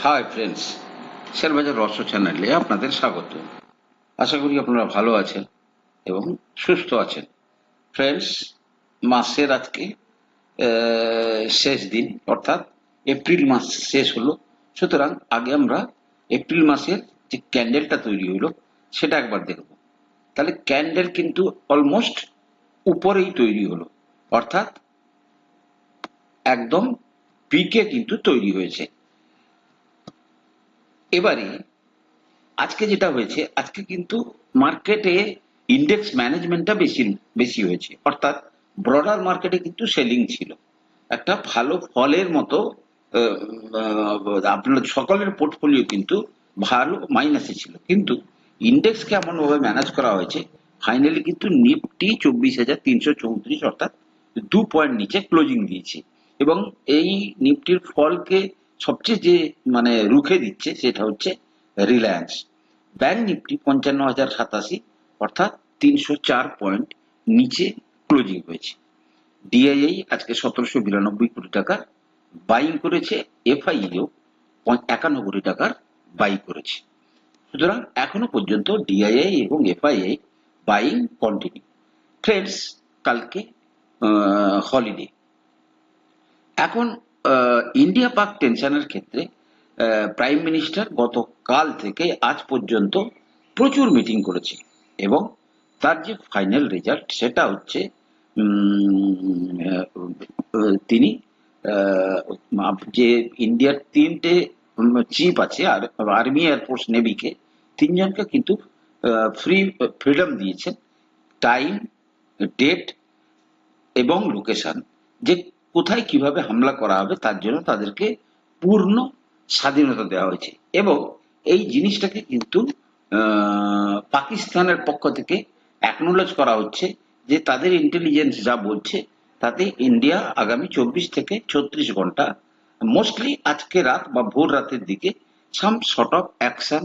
Hi friends শেয়ারবাজার রহস্য চ্যানেলে আপনাদের স্বাগত। আশা করি আপনারা ভালো আছেন এবং সুস্থ আছেন। ফ্রেন্ডস মাসের আজকে শেষ দিন, অর্থাৎ এপ্রিল মাস শেষ হলো। সুতরাং আগে আমরা এপ্রিল মাসের যে ক্যান্ডেলটা তৈরি হলো সেটা একবার দেখব। তাহলে ক্যান্ডেল কিন্তু অলমোস্ট উপরেই তৈরি হলো। অর্থাৎ একদম পিকে কিন্তু তৈরি হয়েছে। এবারে আজকে যেটা হয়েছে, আজকে কিন্তু মার্কেটে ইন্ডেক্স ম্যানেজমেন্টটা বেশি বেশি হয়েছে। অর্থাৎ ব্রডার মার্কেটে কিন্তু সেলিং ছিল। একটা ভালো ফলের মতো আপনার সকলের পোর্টফোলিও কিন্তু ভালো মাইনাসে ছিল। কিন্তু ইন্ডেক্স কেমন ভাবে ম্যানেজ করা হয়েছে ফাইনালি কিন্তু নিফটি চব্বিশ হাজার তিনশো চৌত্রিশ অর্থাৎ দু পয়েন্ট নিচে ক্লোজিং দিয়েছে। এবং এই নিফটির ফলকে সবচেয়ে যে মানে রুখে দিচ্ছে সেটা হচ্ছে রিলায়েন্স ব্যাংক নিফটি পঞ্চান্ন হাজার সাতাশি, অর্থাৎ তিনশো চার পয়েন্ট নিচে ক্লোজিং হয়েছে। ডিআইআই আজকে সতেরোশো বিরানব্বই কোটি টাকার বাইং করেছে। এফআইও একান্ন কোটি টাকার বাই করেছে। সুতরাং এখনও পর্যন্ত ডিআইআই এবং এফআইআই বাইং কন্টিনিউ ফ্রেন্ডস কালকে হলিডে এখন ইন্ডিয়া পাক টেনশনের ক্ষেত্রে প্রাইম মিনিস্টার গতকাল থেকে আজ পর্যন্ত প্রচুর মিটিং করেছে এবং তার যে ফাইনাল রেজাল্ট সেটা হচ্ছে তিনি যে ইন্ডিয়ার তিনটে চিফ আছে, আর আর্মি এয়ারফোর্স নেভিকে তিনজনকে কিন্তু ফ্রি ফ্রিডম দিয়েছেন টাইম ডেট এবং লোকেশন যে কোথায় কীভাবে হামলা করা হবে তার জন্য তাদেরকে পূর্ণ স্বাধীনতা দেওয়া হয়েছে। এবং এই জিনিসটাকে কিন্তু পাকিস্তানের পক্ষ থেকে অ্যাকনোলেজ করা হচ্ছে যে তাদের ইন্টেলিজেন্স যা বলছে, তাতে ইন্ডিয়া আগামী চব্বিশ থেকে ছত্রিশ ঘণ্টা মোস্টলি আজকে রাত বা ভোর রাতের দিকে some short of action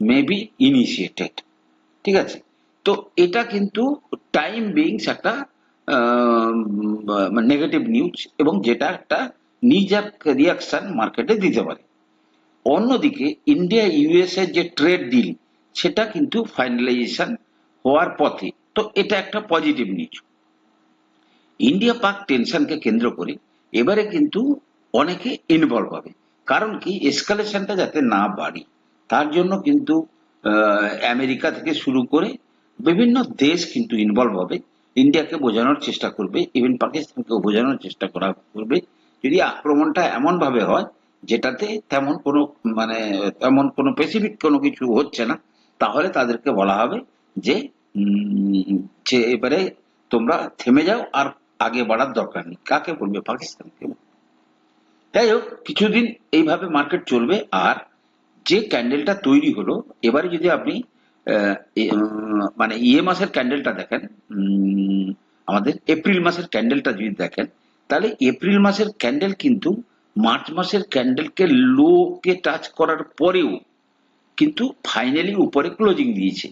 may be initiated ঠিক আছে? তো এটা কিন্তু টাইম বিংস একটা নেগেটিভ নিউজ এবং যেটা একটা নিজের রিয়াকশন মার্কেটে দিতে পারে। অন্যদিকে ইন্ডিয়া ইউএস এর যে ট্রেড ডিল সেটা কিন্তু ফাইনালাইজেশন হওয়ার পথে। তো এটা একটা পজিটিভ নিউজ ইন্ডিয়া পাক টেনশনকে কেন্দ্র করে এবারে কিন্তু অনেকে ইনভলভ হবে। কারণ কি? এসকালেশনটা যাতে না বাড়ে। তার জন্য কিন্তু আমেরিকা থেকে শুরু করে বিভিন্ন দেশ কিন্তু ইনভলভ হবে। ইন্ডিয়াকে বোঝানোর চেষ্টা করবে ইভেন পাকিস্তানকেও বোঝানোর চেষ্টা করা করবে। যদি আক্রমণটা এমন ভাবে হয়, যেটাতে তেমন কোনো মানে তেমন কোনো স্পেসিফিক কোনো কিছু হচ্ছে না, তাহলে তাদেরকে বলা হবে যে যে এবারে তোমরা থেমে যাও আর আগে বাড়ার দরকার নেই। কাকে বলবে? পাকিস্তানকে। যাই হোক, কিছুদিন এইভাবে মার্কেট চলবে আর যে ক্যান্ডেলটা তৈরি হলো, এবারে যদি আপনি মানে ইয়ে মাসের ক্যান্ডেলটা দেখেন আমাদের এপ্রিল মাসের ক্যান্ডেলটা যদি দেখেন, তাহলে এপ্রিল মাসের ক্যান্ডেল কিন্তু মার্চ মাসের ক্যান্ডেলকে লো কে টাচ করার পরেও কিন্তু ফাইনালি উপরে ক্লোজিং দিয়েছে।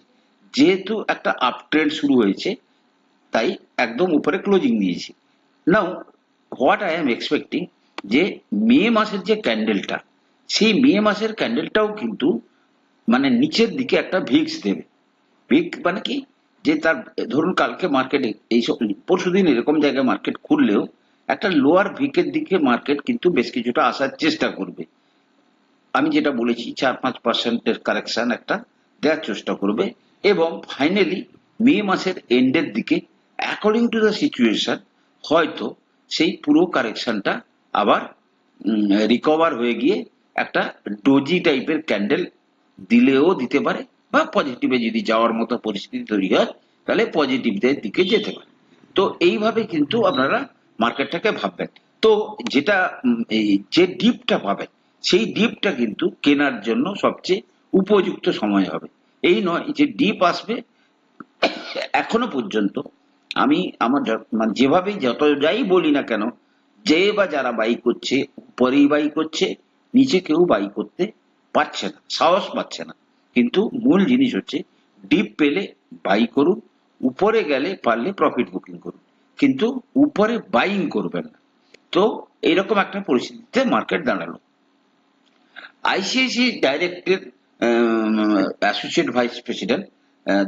যেহেতু একটা আপ ট্রেন্ড শুরু হয়েছে, তাই একদম উপরে ক্লোজিং দিয়েছে। Now what I am expecting যে মে মাসের যে ক্যান্ডেলটা সেই মে মাসের ক্যান্ডেলটাও কিন্তু মানে নিচের দিকে একটা ভিক্স দেবে। ভিক মানে কি? যে তার, ধরুন কালকে মার্কেটে এইসব, পরশুদিন এরকম জায়গায় মার্কেট খুললেও একটা লোয়ার ভিকের দিকে মার্কেট কিন্তু বেশ কিছুটা আসার চেষ্টা করবে। আমি যেটা বলেছি, চার পাঁচ পার্সেন্টের কারেকশন একটা দেওয়ার চেষ্টা করবে এবং ফাইনালি মে মাসের এন্ডের দিকে অ্যাকর্ডিং টু দ্য সিচুয়েশন হয়তো সেই পুরো কারেকশনটা আবার রিকভার হয়ে গিয়ে একটা ডোজি টাইপের ক্যান্ডেল দিলেও দিতে পারে বা পজিটিভে যদি যাওয়ার মতো পরিস্থিতি তৈরি হয়, তাহলে পজিটিভদের দিকে যেতে পারে। তো এইভাবে কিন্তু আপনারা মার্কেটটাকে ভাববেন। তো যেটা যে ডিপটা পাবেন, সেই ডিপটা কিন্তু কেনার জন্য সবচেয়ে উপযুক্ত সময় হবে। এই নয় যে ডিপ আসবে, এখনও পর্যন্ত আমি আমার মানে যেভাবেই যত যাই বলি না কেন, যে বা যারা বাই করছে, উপরেই বাই করছে, নিচে কেউ বাই করতে পারছে না, সাহস পাচ্ছে না। কিন্তু মূল জিনিস হচ্ছে ডিপ পেলে বাই করুন, উপরে গেলে পারলে প্রফিট বুকিং করুন। কিন্তু উপরে বাইং করবেন না। তো এইরকম একটা পরিস্থিতিতে মার্কেট দাঁড়াল। ICICI ডাইরেক্টের associate vice president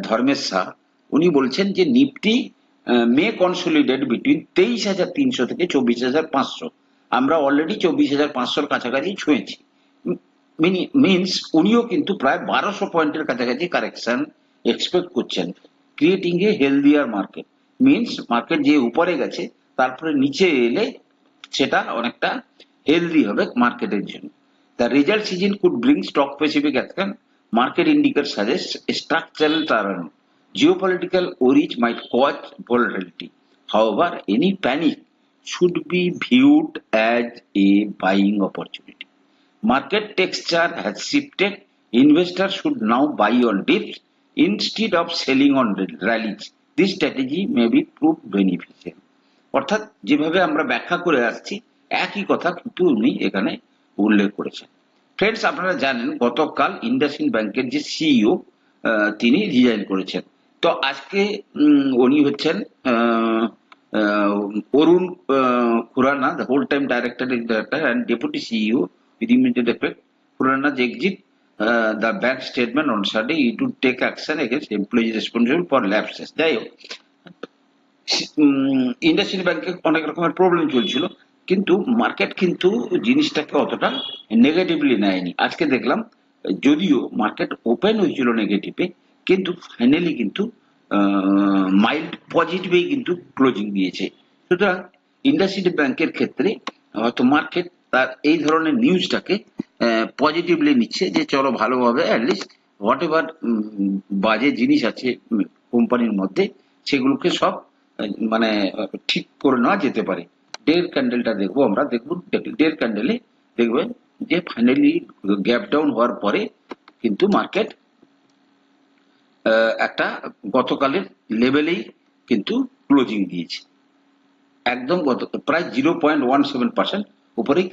Dharmesh Shah, উনি বলছেন যে নিফটি মে কনসোলিডেট বিটুইন তেইশ হাজার তিনশো থেকে চব্বিশ হাজার পাঁচশো। আমরা অলরেডি চব্বিশ হাজার পাঁচশোর কাছাকাছি ছুঁয়েছি। মিনস উনিও কিন্তু প্রায় বারোশো পয়েন্টের কাছাকাছি কারেকশন এক্সপেক্ট করছেন creating a healthier market means market যে উপরে গেছে তারপরে নিচে এলে সেটা অনেকটা হেলদি হবে মার্কেটের জন্য the result season could bring stock specific action market indicate suggest structural turn geopolitical worries might cause volatility. However, any panic should be viewed as a buying opportunity. Market texture has shifted. Investors should now buy on dips instead of selling on rallies. This strategy may be proved beneficial. অর্থাৎ যেভাবে আমরা ব্যাখ্যা করে আসছি, একই কথা কিন্তু উনি এখানে উল্লেখ করেছেন ফ্রেন্ডস আপনারা জানেন গতকাল ইন্ডাসইন্ড ব্যাংকের যে সিইও তিনি রিজাইন করেছেন তো আজকে উনি হচ্ছেন Arun Khurana the whole time director director and deputy CEO with immediate effect খুরানা's exit uh, the bank statement on Sunday it would take action against employees responsible for lapses যাই হোক। Industrial ব্যাংকে অনেক রকমের প্রবলেম চলছিল কিন্তু market কিন্তু জিনিসটাকে অতটা নেগেটিভলি নেয়নি। আজকে দেখলাম যদিও মার্কেট ওপেন হয়েছিল নেগেটিভে কিন্তু ফাইনালি কিন্তু মাইল্ড পজিটিভেই কিন্তু ক্লোজিং দিয়েছে। সুতরাং ইন্ডাস্ট্রিয়াল ব্যাংকের ক্ষেত্রে হয়তো মার্কেট তার এই ধরনের নিউজটাকে পজিটিভলি নিচ্ছে যে চলো ভালোভাবে অ্যাটলিস্ট হোয়াট এভার বাজে জিনিস আছে কোম্পানির মধ্যে, সেগুলোকে সব মানে ঠিক করে নেওয়া যেতে পারে। ডের ক্যান্ডেলটা দেখব আমরা দেখব ডের ক্যান্ডেলে দেখবেন যে ফাইনালি গ্যাপ ডাউন হওয়ার পরে কিন্তু মার্কেট একটা গতকালের লেভেলেই কিন্তু ক্লোজিং দিয়েছে। একদম গত, প্রায় zero point one seven percent উপরেই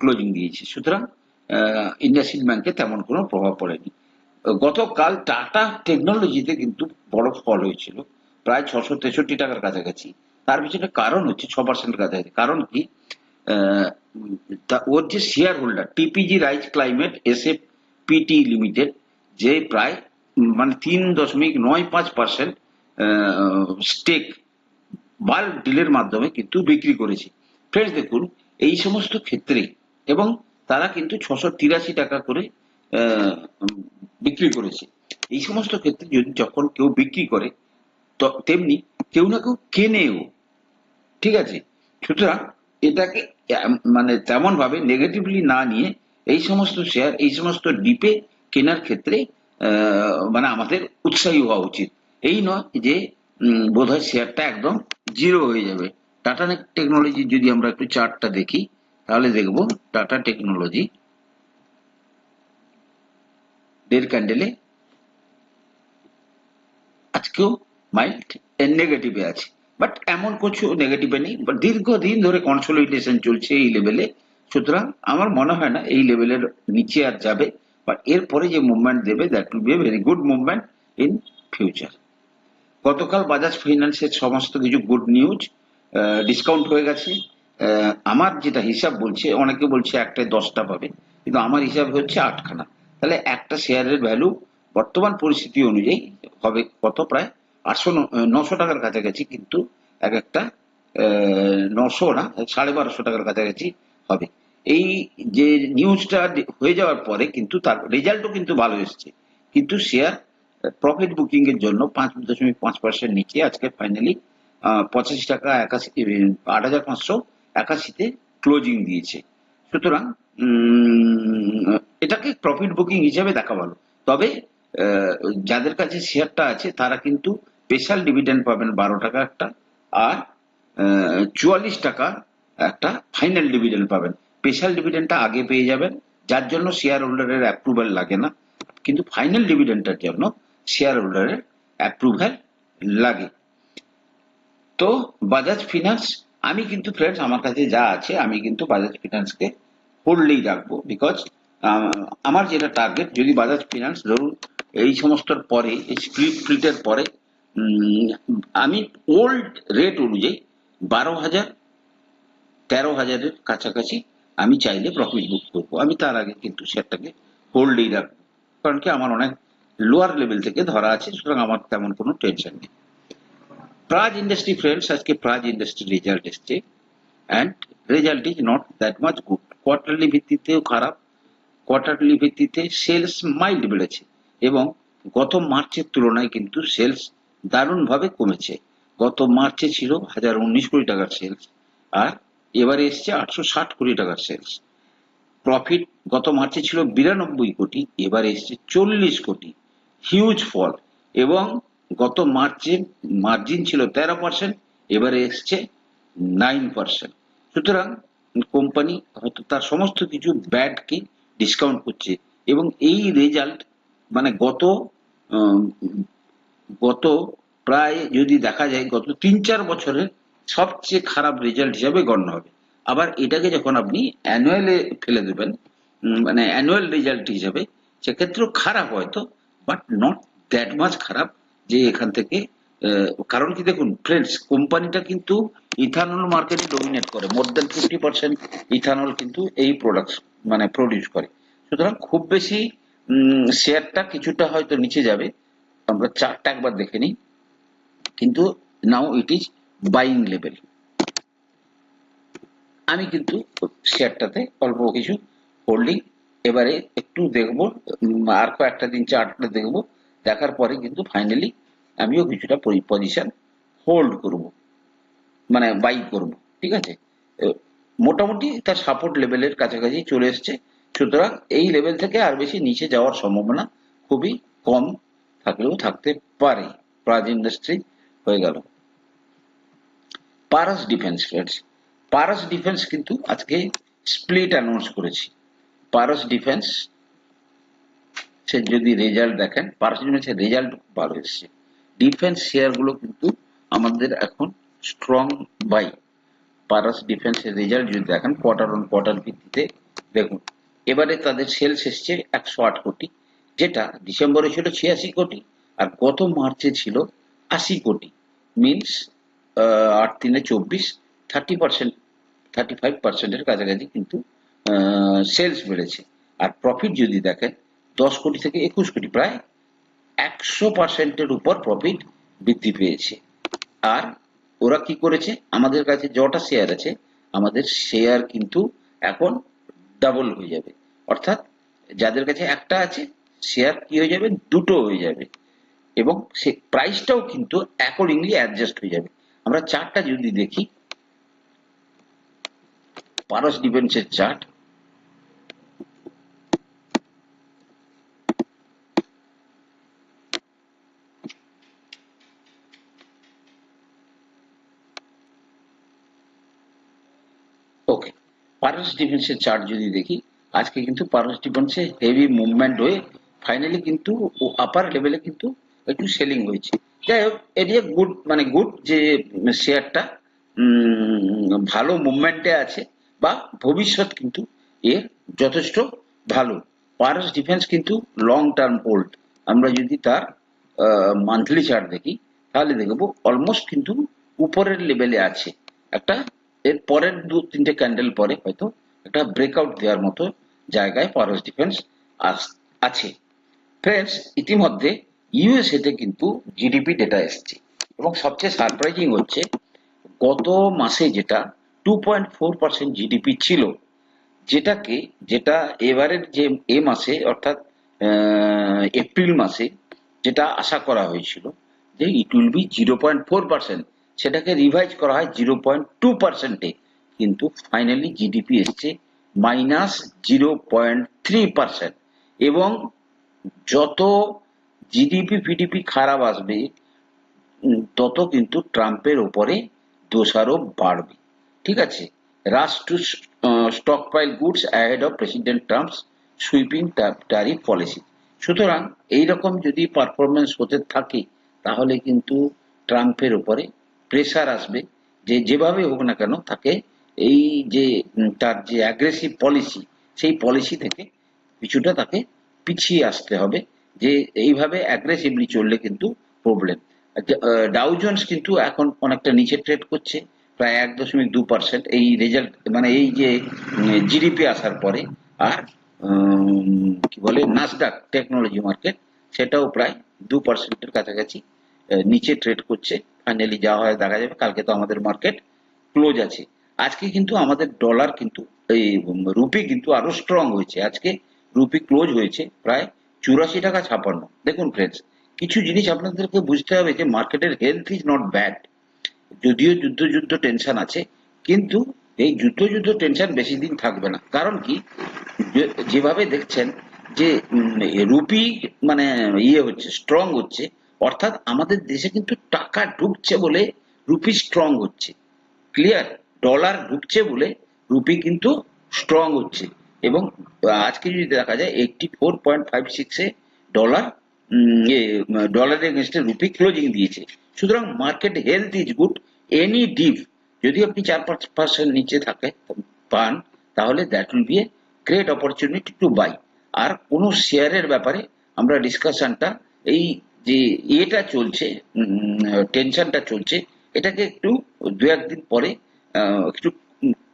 ক্লোজিং দিয়েছে। সুতরাং ইন্ডাসিন ব্যাংকে তেমন কোনো প্রভাব পড়েনি। গতকাল টাটা টেকনোলজিতে কিন্তু বড় ফল হয়েছিল, প্রায় ছশো তেষট্টি টাকার কাছাকাছি। তার পিছনে কারণ হচ্ছে ছ পার্সেন্ট কাছাকাছি। কারণ কি? ওর যে shareholder TPG rise climate S F PT limited যে প্রায় মানে তিন দশমিক নয় পাঁচ পার্সেন্ট স্টেক বাল্ক ডিলের মাধ্যমে কিন্তু বিক্রি করেছে। ফ্রেন্ডস দেখুন এই সমস্ত ক্ষেত্রে এবং তারা কিন্তু ছশো তিরাশি টাকা করে বিক্রি করেছে। এই সমস্ত ক্ষেত্রে যদি যখন কেউ বিক্রি করে তেমনি কেউ না কেউ কেনেও। ঠিক আছে? সুতরাং এটাকে মানে তেমন ভাবে নেগেটিভলি না নিয়ে এই সমস্ত শেয়ার এই সমস্ত ডিপে কেনার ক্ষেত্রে মানে আমাদের উৎসাহী হওয়া উচিত। এই নয় যে বোধহয় শেয়ারটা একদম জিরো হয়ে যাবে। টাটা টেকনোলজি যদি আমরা একটু চার্টটা দেখি, তাহলে দেখব টাটা টেকনোলজি ডের ক্যান্ডেলে আজকেও মাইল্ড নেগেটিভে আছে। বাট এমন কিছু নেগেটিভে নেই। বাট দীর্ঘদিন ধরে কনসোলিডেশন চলছে এই লেভেলে সুতরাং আমার মনে হয় না এই লেভেলের নিচে আর যাবে। বাট এরপরে যে মুভমেন্ট দেবে that will be very good movement in future গতকাল বাজাজ ফাইন্যান্সের সমস্ত কিছু গুড নিউজ ডিসকাউন্ট হয়ে গেছে। আমার যেটা হিসাব বলছে, অনেকে বলছে একটায় দশটা পাবে, কিন্তু আমার হিসাব হচ্ছে আটখানা। তাহলে একটা শেয়ারের ভ্যালু বর্তমান পরিস্থিতি অনুযায়ী হবে কত? প্রায় আটশো নশো টাকার কাছাকাছি, কিন্তু এক একটা নশো না, সাড়ে বারোশো টাকার কাছাকাছি হবে। এই যে নিউজটা হয়ে যাওয়ার পরে কিন্তু তার রেজাল্টও কিন্তু ভালো এসেছে। কিন্তু শেয়ার প্রফিট বুকিং এর জন্য পাঁচ দশমিক পাঁচ পার্সেন্ট নিচে আজকে ফাইনালি পঁচাশি টাকা, একাশি আট হাজার পাঁচশো একাশিতে ক্লোজিং দিয়েছে। সুতরাং এটাকে প্রফিট বুকিং হিসেবে দেখা ভালো। তবে যাদের কাছে শেয়ারটা আছে, তারা কিন্তু স্পেশাল ডিভিডেন্ড পাবেন বারো টাকা একটা আর চুয়াল্লিশ টাকা একটা ফাইনাল ডিভিডেন্ড পাবেন। স্পেশাল ডিভিডেন্ডটা আগে পেয়ে যাবেন, যার জন্য শেয়ার হোল্ডারের অ্যাপ্রুভাল লাগে না। কিন্তু ফাইনাল ডিভিডেন্ডটার জন্য শেয়ার হোল্ডারের অ্যাপ্রুভাল লাগে। তো বাজাজ ফিনান্স আমি কিন্তু ফ্রেন্ডস আমার কাছে যা আছে, আমি কিন্তু বাজাজ ফিনান্সকে হোল্ডেই রাখব বিকজ আমার যেটা টার্গেট যদি বাজাজ ফিনান্স ধরুন, এই সমস্তর পরে, এই পরে আমি ওল্ড রেট অনুযায়ী বারো হাজার, তেরো হাজারের কাছাকাছি আমি চাইলে প্রফিট বুক করব। আমি তার আগে কিন্তু শেয়ারটাকে হোল্ডেই রাখব। কারণ কি আমার অনেক লোয়ার লেভেল থেকে ধরা আছে, সুতরাং আমার তেমন কোনো টেনশন নেই। প্রাজ ইন্ডাস্ট্রি ফ্রেন্ডস আজকে প্রাজ ইন্ডাস্ট্রি রেজাল্ট এসছে। And result is not that much good quarterly ভিত্তিতেও খারাপ। কোয়ার্টারলি ভিত্তিতে সেলস মাইল্ড বেড়েছে। এবং গত মার্চের তুলনায় কিন্তু সেলস দারুণভাবে কমেছে। গত মার্চে ছিল হাজার উনিশ কোটি টাকার সেলস আর এবারে এসছে আটশো ষাট কোটি টাকার সেলস প্রফিট গত মার্চে ছিল বিরানব্বই কোটি, এবারে এসছে চল্লিশ কোটি। হিউজ ফল এবং গত মার্চে মার্জিন ছিল তেরো পার্সেন্ট এবারে এসছে নাইন পার্সেন্ট সুতরাং কোম্পানি হয়তো তার সমস্ত কিছু ব্যাডকে ডিসকাউন্ট করছে এবং এই রেজাল্ট মানে গত গত প্রায় যদি দেখা যায় গত তিন চার বছরের সবচেয়ে খারাপ রেজাল্ট হিসাবে গণ্য হবে। আবার এটাকে যখন আপনি অ্যানুয়ালে ফেলে দেবেন মানে অ্যানুয়াল রেজাল্ট হিসাবে, সেক্ষেত্রেও খারাপ হয়তো বাট নট দ্যাট মাচ খারাপ। যে এখান থেকে কারণ কি দেখুন ফ্রেন্ডস কোম্পানিটা কিন্তু ইথানল মার্কেটে ডমিনেট করে। More than fifty percent ethanol কিন্তু এই প্রোডাক্ট মানে প্রডিউস করে। সুতরাং খুব বেশি শেয়ারটা কিছুটা হয়তো নিচে যাবে। আমরা চারটা একবার দেখে নিই। কিন্তু now it is buying level আমি কিন্তু শেয়ারটাতে অল্প কিছু হোল্ডিং এবারে একটু দেখব আর কয়েকটা দিন চার্টটা দেখব। দেখার পরে কিন্তু ফাইনালি আমিও কিছুটা পজিশন হোল্ড করব। মানে বাই করব, ঠিক আছে? মোটামুটি তার সাপোর্ট লেভেলের কাছাকাছি চলে এসছে। সুতরাং এই লেভেল থেকে আর বেশি নিচে যাওয়ার সম্ভাবনা খুবই কম থাকলেও থাকতে পারে। প্রাজ ইন্ডাস্ট্রি হয়ে গেল। Paras defence friends Paras defence কিন্তু আজকে স্প্লিট অ্যানাউন্স করেছি। পারাস ডিফেন্স সে যদি রেজাল্ট দেখেন পারাস ডিফেন্সের রেজাল্ট ভালো এসেছে। ডিফেন্স শেয়ারগুলো কিন্তু আমাদের এখন স্ট্রং বাই পারাস ডিফেন্সের রেজাল্ট যদি দেখেন কোয়ার্টার অন কোয়ার্টার ভিত্তিতে দেখুন। এবারে তাদের সেলস এসছে একশো আট কোটি, যেটা ডিসেম্বরে ছিল ছিয়াশি কোটি আর গত মার্চে ছিল আশি কোটি। মিনস আট তিনে চব্বিশ থার্টি পার্সেন্ট থার্টি ফাইভ পার্সেন্টের কাছাকাছি কিন্তু সেলস বেড়েছে। আর প্রফিট যদি দেখেন, দশ কোটি থেকে একুশ কোটি, প্রায় একশো পার্সেন্টের উপর প্রফিট বৃদ্ধি পেয়েছে। আর ওরা কি করেছে? আমাদের কাছে যটা শেয়ার আছে, আমাদের শেয়ার কিন্তু এখন ডাবল হয়ে যাবে। অর্থাৎ যাদের কাছে একটা আছে শেয়ার কি হয়ে যাবে? দুটো হয়ে যাবে। এবং সে প্রাইসটাও কিন্তু অ্যাকর্ডিংলি অ্যাডজাস্ট হয়ে যাবে। আমরা চার্টটা যদি দেখি পারস ডিফেন্সের চার্ট ওকে পারস ডিফেন্সের চার্ট যদি দেখি, আজকে কিন্তু পারস ডিফেন্সে হেভি মুভমেন্ট হয়ে ফাইনালি কিন্তু আপার লেভেলে কিন্তু একটু সেলিং হয়েছে। যাই হোক এটি গুড মানে গুড যে শেয়ারটা ভালো মুভমেন্টে আছে বা ভবিষ্যৎ কিন্তু এর যথেষ্ট ভালো। পারস ডিফেন্স কিন্তু লং টার্ম হোল্ড আমরা যদি তার মান্থলি চার্ট দেখি, তাহলে দেখব অলমোস্ট কিন্তু উপরের লেভেলে আছে। একটা, এর পরের দু তিনটে ক্যান্ডেল পরে হয়তো একটা ব্রেকআউট দেওয়ার মতো জায়গায় পারস ডিফেন্স আছে। ফ্রেন্ডস ইতিমধ্যে ইউএসএ তে কিন্তু জিডিপি ডেটা এসছে এবং সবচেয়ে সারপ্রাইজিং হচ্ছে, গত মাসে যেটা two point four percent GDP ছিল, যেটাকে, যেটা এবারের যে এ মাসে অর্থাৎ এপ্রিল মাসে যেটা আশা করা হয়েছিল যে it will be zero point four percent সেটাকে রিভাইজ করা হয় জিরো পয়েন্ট টু পার্সেন্টে কিন্তু ফাইনালি জিডিপি এসছে minus zero point three percent এবং যত জিডিপি ফিডিপি খারাপ আসবে তত কিন্তু ট্রাম্পের ওপরে দোষারোপ বাড়বে। ঠিক আছে? Rush to stockpile goods ahead of president Trump's sweeping tariff policy সুতরাং এইরকম যদি পারফরমেন্স হতে থাকে, তাহলে কিন্তু ট্রাম্পের উপরে প্রেসার আসবে। যে, যেভাবে হোক না কেন, তাকে এই যে তার যে অ্যাগ্রেসিভ পলিসি সেই পলিসি থেকে কিছুটা তাকে পিছিয়ে আসতে হবে যে এইভাবে অ্যাগ্রেসিভলি চললে কিন্তু প্রবলেম ডাউজন্স কিন্তু এখন অনেকটা নিচে ট্রেড করছে, প্রায় এক দশমিক দু পার্সেন্ট এই রেজাল্ট মানে এই যে জিডিপি আসার পরে আর কি বলে নাসডাক টেকনোলজি মার্কেট সেটাও প্রায় দু পার্সেন্টের কাছাকাছি নিচে ট্রেড করছে। ফাইনালি যা হয় দেখা যাবে, কালকে তো আমাদের মার্কেট ক্লোজ আছে। আজকে কিন্তু আমাদের ডলার কিন্তু, এই রুপি কিন্তু আরও স্ট্রং হয়েছে। আজকে রুপি ক্লোজ হয়েছে, প্রায় চুরাশি টাকা ছাপান্ন। দেখুন ফ্রেন্ডস কিছু জিনিস আপনাদেরকে বুঝতে হবে যে মার্কেটের হেলথ ইজ নট ব্যাড যদিও যুদ্ধ যুদ্ধ টেনশন আছে, কিন্তু এই যুদ্ধ যুদ্ধ টেনশন বেশি দিন থাকবে না। কারণ কি? যেভাবে দেখছেন যে রুপি মানে ইয়ে হচ্ছে স্ট্রং হচ্ছে, অর্থাৎ আমাদের দেশে কিন্তু টাকা ঢুকছে বলে রুপি স্ট্রং হচ্ছে। ক্লিয়ার ডলার ঢুকছে বলে রুপি কিন্তু স্ট্রং হচ্ছে। এবং আজকে যদি দেখা যায় এইটটি ফোর পয়েন্ট ফাইভ সিক্সে ডলার ডলারের এগেনস্টে রুপি ক্লোজিং দিয়েছে। সুতরাং market health is good any dip যদি আপনি চার পাঁচ পার্সেন্ট নিচে থাকে, পান, তাহলে that will be a great opportunity to buy আর কোনো শেয়ারের ব্যাপারে আমরা ডিসকাশনটা এই যে এটা চলছে টেনশনটা চলছে, এটাকে একটু দু একদিন পরে একটু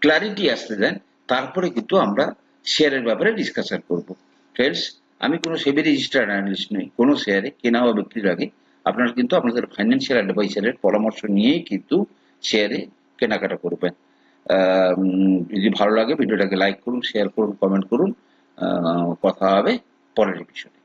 ক্লারিটি আসতে দেন, তারপরে কিন্তু আমরা শেয়ারের ব্যাপারে ডিসকাশন করব। ফ্রেন্ডস আমি কোনো সেবি রেজিস্টার্ড অ্যানালিস্ট নই, কোনো শেয়ারে কেনা বা বিক্রির আগে আপনারা কিন্তু আপনাদের ফাইন্যান্সিয়াল অ্যাডভাইসারের পরামর্শ নিয়েই কিন্তু শেয়ারে কেনাকাটা করবেন। যদি ভালো লাগে ভিডিওটাকে লাইক করুন শেয়ার করুন কমেন্ট করুন। কথা হবে পরের এপিসোডে